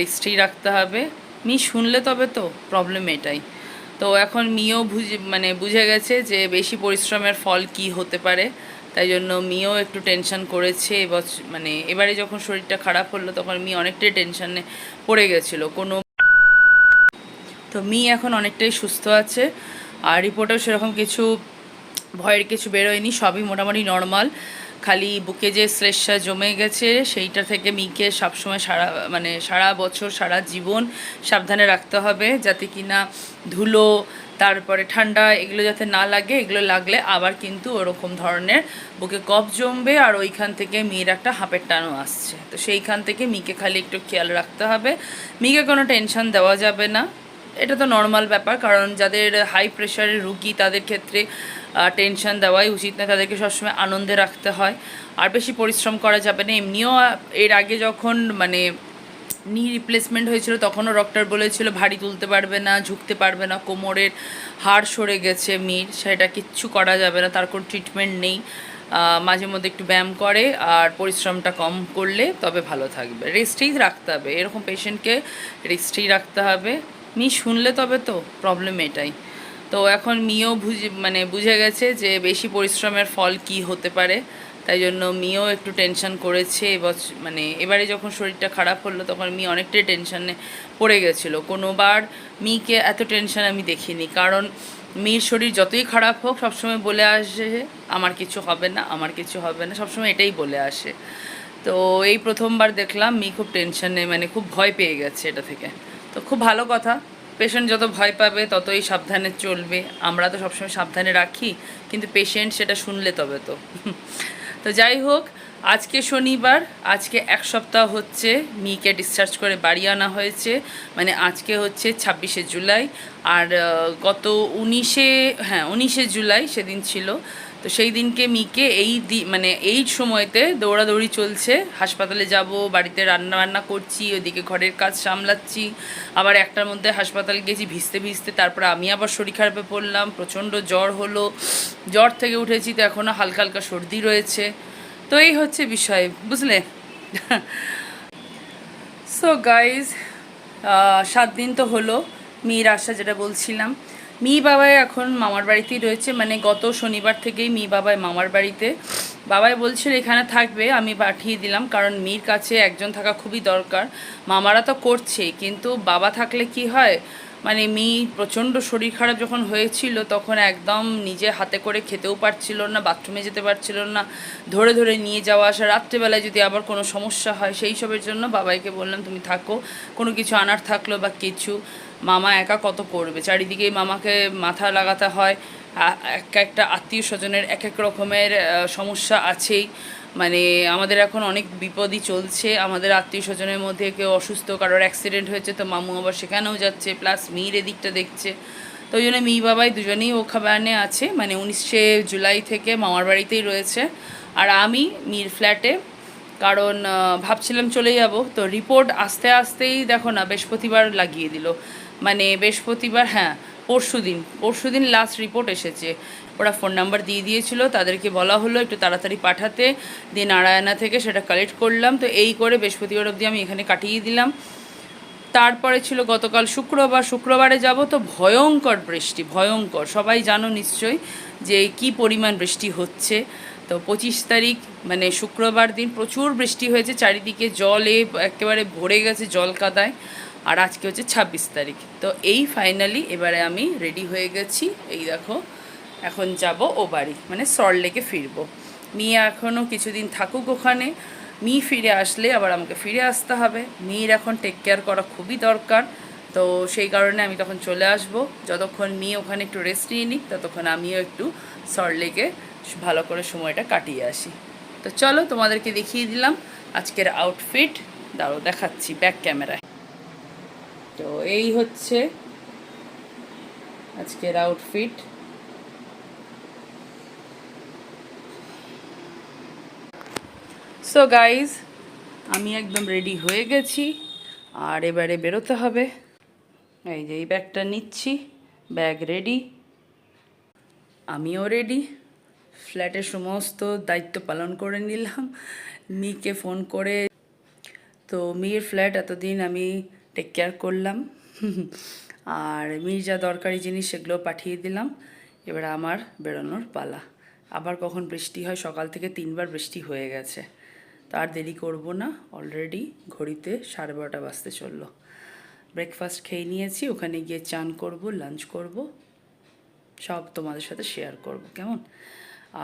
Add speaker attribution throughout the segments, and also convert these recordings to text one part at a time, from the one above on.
Speaker 1: রেস্টেই রাখতে হবে। মি শুনলে তবে তো প্রবলেম এটাই। তো এখন মিও বুঝে মানে বুঝে গেছে যে বেশি পরিশ্রমের ফল কি হতে পারে। তাই জন্য মিও একটু টেনশন করেছে এবছর মানে এবারে যখন শরীরটা খারাপ হলো তখন মি অনেকটাই টেনশনে পড়ে গেছিল। কোনো তো মি এখন অনেকটাই সুস্থ আছে। আর রিপোর্টেও সেরকম কিছু ভয়ের কিছু বেরোয়নি, সবই মোটামুটি নর্মাল খালি বুকে যে শ্লেষা জমে গেছে, সেইটা থেকে মিকে সবসময় সারা মানে সারা বছর, সারা জীবন সাবধানে রাখতে হবে যাতে কি না ধুলো, তারপরে ঠান্ডা এগুলো যাতে না লাগে, এগুলো লাগলে আবার কিন্তু ওরকম ধরনের বুকে কফ জমবে আর ওইখান থেকে মেয়ের একটা হাঁপের টানও আসছে। তো সেইখান থেকে মিকে খালি একটু খেয়াল রাখতে হবে। মিকে কোনো টেনশন দেওয়া যাবে না। এটা তো নর্মাল ব্যাপার, কারণ যাদের হাই প্রেশারের রুগী, তাদের ক্ষেত্রে টেনশন দেওয়াই উচিত না, তাদেরকে সবসময় আনন্দে রাখতে হয়। আর বেশি পরিশ্রম করা যাবে না। এমনিও এর আগে যখন মানে নি রিপ্লেসমেন্ট হয়েছিল, তখনও ডক্টর বলেছিল, ভারী তুলতে পারবে না, ঝুঁকতে পারবে না, কোমরের হাড় সরে গেছে মির সেটা কিচ্ছু করা যাবে না, তার কোনো ট্রিটমেন্ট নেই। মাঝে মধ্যে একটু ব্যায়াম করে, আর পরিশ্রমটা কম করলে তবে ভালো থাকবে। রেস্টেই রাখতে হবে। এরকম পেশেন্টকে রেস্টেই রাখতে হবে। মি শুনলে তবে তো প্রবলেম এটাই। তো এখন মিও বুঝে মানে বুঝে গেছে যে বেশি পরিশ্রমের ফল কি হতে পারে। তাই জন্য মিও একটু টেনশন করেছে এবছর মানে এবারে যখন শরীরটা খারাপ হলো তখন মি অনেকটাই টেনশনে পড়ে গেছিল। কোনোবার মিকে এত টেনশন আমি দেখিনি। কারণ মির শরীর যতই খারাপ হোক সবসময় বলে আসে আমার কিছু হবে না, আমার কিছু হবে না। সবসময় এটাই বলে আসে। তো এই প্রথমবার দেখলাম মি খুব টেনশনে মানে খুব ভয় পেয়ে গেছে এটা থেকে। তো খুব ভালো কথা। পেশেন্ট যত ভয় পাবে, ততই সাবধানে চলবে। আমরা তো সবসময় সাবধানে রাখি, কিন্তু পেশেন্ট সেটা শুনলে তবে তো। তো যাই হোক, আজকে শনিবার, আজকে এক সপ্তাহ হচ্ছে মিকে ডিসচার্জ করে বাড়ি আনা হয়েছে। মানে আজকে হচ্ছে ছাব্বিশে জুলাই, আর গত উনিশে হ্যাঁ উনিশে জুলাই সেদিন ছিল। তো সেই দিনকে মিকে এই দি মানে এই সময়তে দৌড়াদৌড়ি চলছে। হাসপাতালে যাব, বাড়িতে রান্না বান্না করছি, ওদিকে ঘরের কাজ সামলাচ্ছি। আবার একটার মধ্যে হাসপাতাল গেছি, ভিজতে ভিজতে তারপরে আমি আবার শরীর খারাপে পড়লাম, প্রচণ্ড জ্বর হলো। জ্বর থেকে উঠেছি তো এখনও হালকা হালকা সর্দি রয়েছে। তো এই হচ্ছে বিষয়, বুঝলে? সো গাইজ সাত দিন তো হলো, মেয়ের আসা যেটা বলছিলাম মি বাবাই এখন মামার বাড়িতেই রয়েছে। মানে গত শনিবার থেকেই মি বাবাই মামার বাড়িতে। বাবাই বলছিল, এখানে থাকবে, আমি পাঠিয়ে দিলাম, কারণ মির কাছে একজন থাকা খুবই দরকার। মামারা তো করছে, কিন্তু বাবা থাকলে কি হয়? মানে মেয়ে প্রচণ্ড শরীর খারাপ যখন হয়েছিল, তখন একদম নিজে হাতে করে খেতেও পারছিল না, বাথরুমে যেতে পারছিল না, ধরে ধরে নিয়ে যাওয়া আসা, রাত্রেবেলায় যদি আবার কোনো সমস্যা হয় সেই সবের জন্য বাবাইকে বললাম, তুমি থাকো, কোনো কিছু আনার থাকল বা কিছু? মামা একা কত করবে? চারিদিকেই মামাকে মাথা লাগাতে হয় এক একটা আত্মীয় স্বজনের এক এক রকমের সমস্যা আছেই। মানে আমাদের এখন অনেক বিপদই চলছে। আমাদের আত্মীয় স্বজনের মধ্যে কেউ অসুস্থ, কারোর অ্যাক্সিডেন্ট হয়েছে, তো মামু আবার সেখানেও যাচ্ছে প্লাস মির এদিকটা দেখছে। তো ওই জন্য মি বাবাই দুজনেই ওখানে আছে মানে উনিশে জুলাই থেকে মামার বাড়িতেই রয়েছে। আর আমি মির ফ্ল্যাটে কারণ ভাবছিলাম চলে যাব, তো রিপোর্ট আস্তে আস্তেই দেখো না, বৃহস্পতিবার লাগিয়ে দিল। মানে বৃহস্পতিবার হ্যাঁ পরশু দিন পরশু দিন লাস্ট রিপোর্ট এসেছে। ওরা ফোন নাম্বার দিয়ে দিয়েছিল, তাদেরকে বলা হলো একটু তাড়াতাড়ি পাঠাতে, দিয়ে নারায়ণা থেকে সেটা কালেক্ট করলাম। তো এই করে বৃহস্পতিবার অবধি আমি এখানে কাটিয়ে দিলাম। তারপরে ছিল গতকাল শুক্রবার, শুক্রবারে যাব তো ভয়ঙ্কর বৃষ্টি, ভয়ঙ্কর, সবাই জানো নিশ্চয়ই যে কি পরিমাণ বৃষ্টি হচ্ছে। তো পঁচিশ তারিখ মানে শুক্রবার দিন প্রচুর বৃষ্টি হয়েছে, চারিদিকে জলে একেবারে ভরে গেছে জল কাদায়, আর আজকে হচ্ছে ছাব্বিশ তারিখ। তো এই ফাইনালি এবারে আমি রেডি হয়ে গেছি, এই দেখো। এখন যাব ও বাড়ি মানে সল্টলেকে ফিরবো। মেয়ে এখনও কিছুদিন থাকুক ওখানে, মি ফিরে আসলে আবার আমাকে ফিরে আসতে হবে। মেয়ের এখন টেক কেয়ার করা খুবই দরকার, তো সেই কারণে আমি তখন চলে আসব। যতক্ষণ মেয়ে ওখানে একটু রেস্ট নিয়ে নিক, ততক্ষণ আমিও একটু সল্টলেকে ভালো করে সময়টা কাটিয়ে আসি। তো চলো তোমাদেরকে দেখিয়ে দিলাম আজকের আউটফিট দাঁড়ো দেখাচ্ছি ব্যাক ক্যামেরায় তো এই হচ্ছে আজকের আউটফিট সো গাইজ আমি একদম রেডি হয়ে গেছি। আর এবারে বেরোতে হবে। এই যে, এই ব্যাগটা নিচ্ছি। ব্যাগ রেডি আমিও রেডি ফ্ল্যাটের সমস্ত দায়িত্ব পালন করে নিলাম। মিকে ফোন করে, তো মির, ফ্ল্যাট এতদিন আমি টেক কেয়ার করলাম। আর মির যা দরকারি জিনিস সেগুলো পাঠিয়ে দিলাম। এবার আমার বেরোনোর পালা। আবার কখন বৃষ্টি হয়? সকাল থেকে তিনবার বৃষ্টি হয়ে গেছে। তার দেরি করব না। অলরেডি ঘড়িতে সাড়ে বারোটা বাজতে চলল। ব্রেকফাস্ট খেয়ে নিয়েছি, ওখানে গিয়ে চান করব লাঞ্চ করব, সব তোমাদের সাথে শেয়ার করব, কেমন?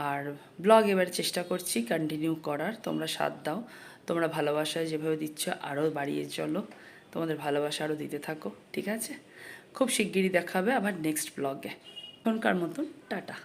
Speaker 1: আর ব্লগ এবার চেষ্টা করছি কন্টিনিউ করার, তোমরা সাথ দাও। তোমরা ভালোবাসায় যেভাবে দিচ্ছ আরও বাড়িয়ে চলো। তোমাদের ভালোবাসা আরও দিতে থাকো, ঠিক আছে? খুব শিগগিরই দেখাবে আবার নেক্সট ব্লগে এখনকার মতন, টাটা।